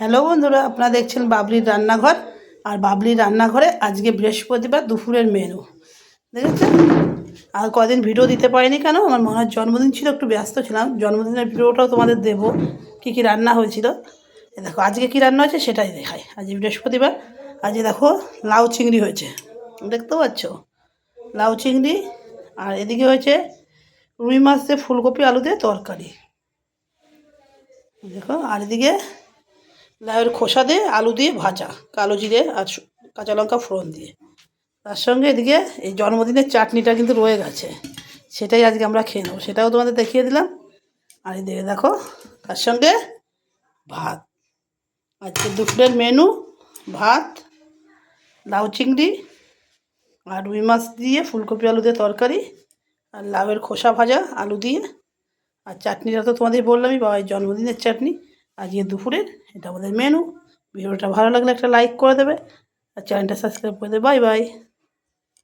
Hello বন্ধুরা, আপনারা দেখছেন বাবলির রান্নাঘর। আর বাবলির রান্নাঘরে আজকে বৃহস্পতিবার দুপুরের মেনু দেখেছেন? আর কদিন ভিডিও দিতে পারিনি কেন? আমার মনে হয় জন্মদিন ছিল, একটু ব্যস্ত ছিলাম। জন্মদিনের ভিডিওটাও তোমাদের দেবো, কী কী রান্না হয়েছিল। দেখো, আজকে কী রান্না হয়েছে সেটাই দেখাই। আজ বৃহস্পতিবার। আজকে দেখো, লাউ চিংড়ি হয়েছে। দেখতে পাচ্ছ? লাউ চিংড়ি। আর এদিকে হয়েছে রুই মাছ দিয়ে ফুলকপি, আলু দিয়ে তরকারি। দেখো, আর এদিকে লাউয়ের খোসা দিয়ে আলু দিয়ে ভাজা, কালো জিরে আর কাঁচা লঙ্কা ফোড়ন দিয়ে। তার সঙ্গে এদিকে এই জন্মদিনের চাটনিটা কিন্তু রয়ে গেছে, সেটাই আজকে আমরা খেয়ে নেব। সেটাও তোমাদের দেখিয়ে দিলাম। আর এদিকে দেখো, তার সঙ্গে ভাত। আজকে দুপুরের মেনু, ভাত, লাউ চিংড়ি আর রুই মাছ দিয়ে ফুলকপি আলু দিয়ে তরকারি আর লাউয়ের খোসা ভাজা, আলু দিয়ে। আর চাটনিটা তো তোমাদের বললামই বাবার জন্মদিনের চাটনি। আজকে দুপুরের, এটা আমাদের মেনু ভিডিওটা ভালো লাগলে একটা লাইক করে দেবে। আর চ্যানেলটা সাবস্ক্রাইব করে দেবে। Bye bye